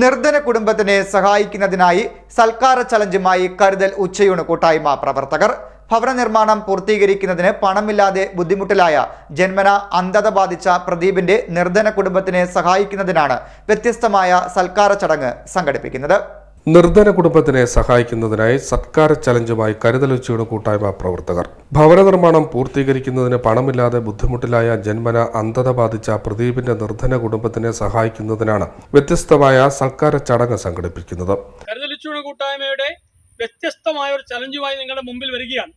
നിർധന കുടുംബത്തിനെ സഹായിക്കുന്നതിനായി സൽക്കാര ചലഞ്ചുമായി കരുതൽ ഉച്ചയൂണ് കൂട്ടായ്മ പ്രവർത്തകർ. ഭവന നിർമ്മാണം പൂർത്തീകരിക്കുന്നതിന് പണമില്ലാതെ ബുദ്ധിമുട്ടിലായ ജന്മന അന്ധത ബാധിച്ച പ്രദീപിന്റെ നിർധന കുടുംബത്തിനെ സഹായിക്കുന്നതിനാണ് വ്യത്യസ്തമായ സൽക്കാര ചടങ്ങ് സംഘടിപ്പിക്കുന്നത്. നിർധന കുടുംബത്തിനെ സഹായിക്കുന്നതിനായി സർക്കാർ ചലഞ്ചുമായി കരുതലുച്ചയുടെ കൂട്ടായ്മ പ്രവർത്തകർ. ഭവന നിർമ്മാണം പൂർത്തീകരിക്കുന്നതിന് പണമില്ലാതെ ബുദ്ധിമുട്ടിലായ ജന്മന അന്ധത ബാധിച്ച പ്രദീപിന്റെ നിർധന കുടുംബത്തിനെ സഹായിക്കുന്നതിനാണ് വ്യത്യസ്തമായ സൽക്കാര ചടങ്ങ് സംഘടിപ്പിക്കുന്നത്. കൂട്ടായ്മയുടെ വ്യത്യസ്തമായ ഒരു ചലഞ്ചുമായി നിങ്ങളുടെ മുമ്പിൽ വരികയാണ്.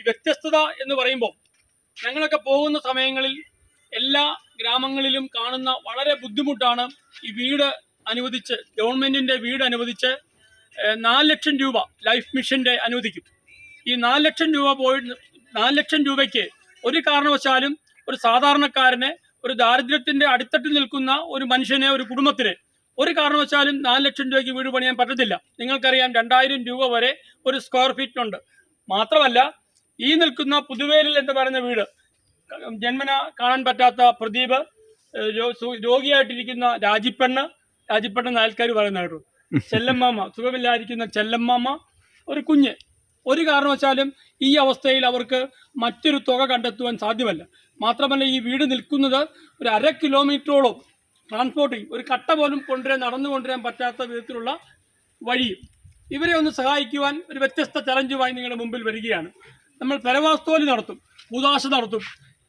ഈ വ്യത്യസ്തത എന്ന് പറയുമ്പോൾ ഞങ്ങളൊക്കെ പോകുന്ന സമയങ്ങളിൽ എല്ലാ ഗ്രാമങ്ങളിലും കാണുന്ന വളരെ ബുദ്ധിമുട്ടാണ് ഈ വീട് അനുവദിച്ച് ഗവൺമെന്റിന്റെ വീട് അനുവദിച്ച് നാല് ലക്ഷം രൂപ ലൈഫ് മിഷന്റെ അനുവദിക്കും. ഈ നാല് ലക്ഷം രൂപ പോയി നാല് ലക്ഷം രൂപയ്ക്ക് ഒരു കാരണവശാലും ഒരു സാധാരണക്കാരനെ ഒരു ദാരിദ്ര്യത്തിന്റെ അടിത്തട്ടിൽ നിൽക്കുന്ന ഒരു മനുഷ്യനെ ഒരു കുടുംബത്തിന് ഒരു കാരണവശാലും നാല് ലക്ഷം രൂപയ്ക്ക് വീട് പണിയാൻ പറ്റത്തില്ല. നിങ്ങൾക്കറിയാം രണ്ടായിരം രൂപ വരെ ഒരു സ്ക്വയർ ഫീറ്റിനുണ്ട് മാത്രമല്ല ഈ നിൽക്കുന്ന പുതുവേലിൽ എന്ന് പറയുന്ന വീട് ജന്മന കാണാൻ പറ്റാത്ത പ്രദീപ് രോഗിയായിട്ടിരിക്കുന്ന രാജിപ്പെണ്ണ് രാജിപ്പെണ്ണെന്ന് ആൾക്കാർ പറയുന്ന കേട്ടു ചെല്ലമ്മാമ സുഖമില്ലായിരിക്കുന്ന ചെല്ലമ്മാമ ഒരു കുഞ്ഞ്. ഒരു കാരണവശാലും ഈ അവസ്ഥയിൽ അവർക്ക് മറ്റൊരു തുക കണ്ടെത്തുവാൻ സാധ്യമല്ല. മാത്രമല്ല ഈ വീട് നിൽക്കുന്നത് ഒരു അര കിലോമീറ്ററോളം ട്രാൻസ്പോർട്ടിങ് ഒരു കട്ട പോലും കൊണ്ടുവരാൻ നടന്നു കൊണ്ടുവരാൻ പറ്റാത്ത വിധത്തിലുള്ള വഴിയും. ഇവരെ ഒന്ന് സഹായിക്കുവാൻ ഒരു വ്യത്യസ്ത ചലഞ്ചുമായി നിങ്ങളുടെ മുമ്പിൽ വരികയാണ്. നമ്മൾ പരവാസ്തോലി നടത്തും കൂതാശ നടത്തും.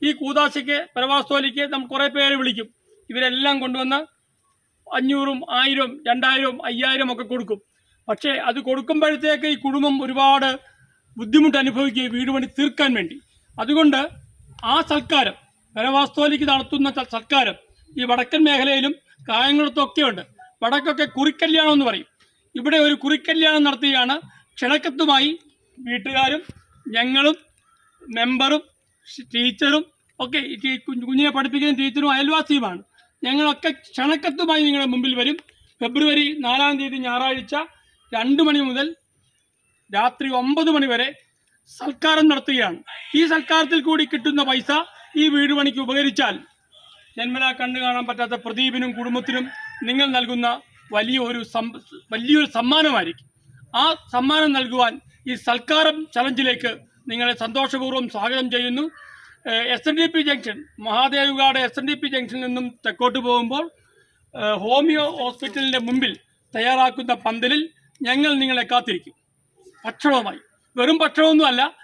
ഈ കൂതാശയ്ക്ക് പരവാസ്തോലിക്ക് നമ്മൾ കുറേ പേര് വിളിക്കും. ഇവരെല്ലാം കൊണ്ടുവന്ന് അഞ്ഞൂറും ആയിരം രണ്ടായിരം അയ്യായിരം ഒക്കെ കൊടുക്കും. പക്ഷേ അത് കൊടുക്കുമ്പോഴത്തേക്ക് ഈ കുടുംബം ഒരുപാട് ബുദ്ധിമുട്ട് അനുഭവിക്കുകയും വീട് പണി തീർക്കാൻ വേണ്ടി. അതുകൊണ്ട് ആ സൽക്കാരം വനവാസ്തോലിക്ക് നടത്തുന്ന സൽക്കാരം ഈ വടക്കൻ മേഖലയിലും കായംകുളത്തൊക്കെ ഉണ്ട് വടക്കൊക്കെ കുറിക്കല്യാണം എന്ന് പറയും. ഇവിടെ ഒരു കുറിക്കല്യാണം നടത്തുകയാണ് ക്ഷണക്കത്തുമായി വീട്ടുകാരും ഞങ്ങളും മെമ്പറും ടീച്ചറും ഒക്കെ കുഞ്ഞിനെ പഠിപ്പിക്കുന്ന ടീച്ചറും അയൽവാസിയുമാണ്. ഞങ്ങളൊക്കെ ക്ഷണക്കത്തുമായി നിങ്ങളുടെ മുമ്പിൽ വരും. ഫെബ്രുവരി നാലാം തീയതി ഞായറാഴ്ച രണ്ട് മണി മുതൽ രാത്രി ഒമ്പത് മണി വരെ സൽക്കാരം നടത്തുകയാണ്. ഈ സൽക്കാരത്തിൽ കൂടി കിട്ടുന്ന പൈസ ഈ വീട് പണിക്ക് ഉപകരിച്ചാൽ ജന്മനാ കണ്ണു കാണാൻ പറ്റാത്ത പ്രദീപിനും കുടുംബത്തിനും നിങ്ങൾ നൽകുന്ന വലിയ ഒരു വലിയൊരു സമ്മാനമായിരിക്കും. ആ സമ്മാനം നൽകുവാൻ ഈ സൽക്കാരം ചലഞ്ചിലേക്ക് നിങ്ങളെ സന്തോഷപൂർവം സ്വാഗതം ചെയ്യുന്നു. S N D P junction Mahadevgad S N D P ജംഗ്ഷനിൽ നിന്നും തെക്കോട്ട് പോകുമ്പോൾ ഹോമിയോ ഹോസ്പിറ്റലിന്റെ മുമ്പിൽ തയ്യാറാക്കുന്ന പന്തലിൽ ഞങ്ങൾ നിങ്ങളെ കാത്തിരിക്കും. ഭക്ഷണവുമായി. വെറും ഭക്ഷണമൊന്നുമല്ല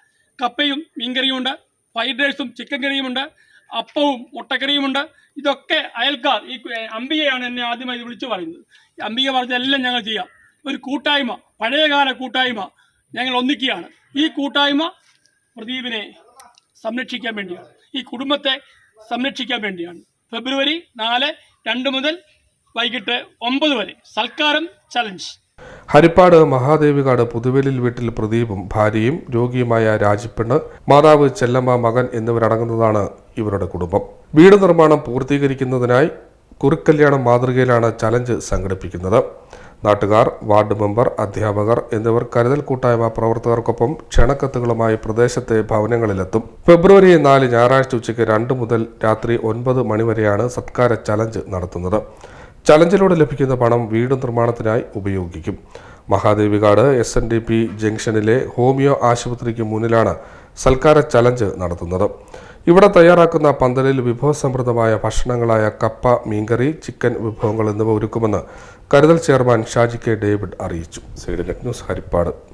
കപ്പയും മീൻകറിയുമുണ്ട് ഫ്രൈഡ് റൈസും ചിക്കൻ കറിയുമുണ്ട് അപ്പവും മുട്ടക്കറിയുമുണ്ട്. ഇതൊക്കെ അയൽക്കാർ ഈ അംബികയാണ് എന്നെ ആദ്യമായി വിളിച്ചു പറയുന്നത്. അംബിക പറഞ്ഞതെല്ലാം ഞങ്ങൾ ചെയ്യാം. ഒരു കൂട്ടായ്മ പഴയകാല കൂട്ടായ്മ ഞങ്ങൾ ഒന്നിക്കുകയാണ്. ഈ കൂട്ടായ്മ പ്രദീപിനെ സംരക്ഷിക്കാൻ വേണ്ടിയാണ്. ഈ കുടുംബത്തെ സംരക്ഷിക്കാൻ വേണ്ടിയാണ്. ഫെബ്രുവരി നാല് രണ്ട് മുതൽ വൈകിട്ട് ഒമ്പത് വരെ. സൽക്കാരം ചലഞ്ച്. ഹരിപ്പാട് മഹാദേവികാട് പുതുവേലിൽ വീട്ടിൽ പ്രദീപും ഭാര്യയും രോഗിയുമായ രാജിപ്പെണ്ണ് മാതാവ് ചെല്ലമ്മ മകൻ എന്നിവരടങ്ങുന്നതാണ് ഇവരുടെ കുടുംബം. വീട് നിർമ്മാണം പൂർത്തീകരിക്കുന്നതിനായി കുറുക്കല്യാണം മാതൃകയിലാണ് ചലഞ്ച് സംഘടിപ്പിക്കുന്നത്. നാട്ടുകാർ വാർഡ് മെമ്പർ അധ്യാപകർ എന്നിവർ കരുതൽ കൂട്ടായ്മ പ്രവർത്തകർക്കൊപ്പം ക്ഷണക്കത്തുകളുമായി പ്രദേശത്തെ ഭവനങ്ങളിലെത്തും. ഫെബ്രുവരി നാല് ഞായറാഴ്ച ഉച്ചയ്ക്ക് രണ്ട് മുതൽ രാത്രി ഒൻപത് മണിവരെയാണ് സത്കാര ചലഞ്ച് നടത്തുന്നത്. ചലഞ്ചിലൂടെ ലഭിക്കുന്ന പണം വീട് നിർമ്മാണത്തിനായി ഉപയോഗിക്കും. Mahadevikad S N D P ജംഗ്ഷനിലെ ഹോമിയോ ആശുപത്രിക്ക് മുന്നിലാണ് സൽക്കാര ചലഞ്ച് നടത്തുന്നത്. ഇവിടെ തയ്യാറാക്കുന്ന പന്തലിൽ വിഭവസമൃദ്ധമായ ഭക്ഷണങ്ങളായ കപ്പ മീൻകറി ചിക്കൻ വിഭവങ്ങൾ എന്നിവ ഒരുക്കുമെന്ന് കരുതൽ ചെയർമാൻ ഷാജി കെ ഡേവിഡ് അറിയിച്ചു. Side news Harippad.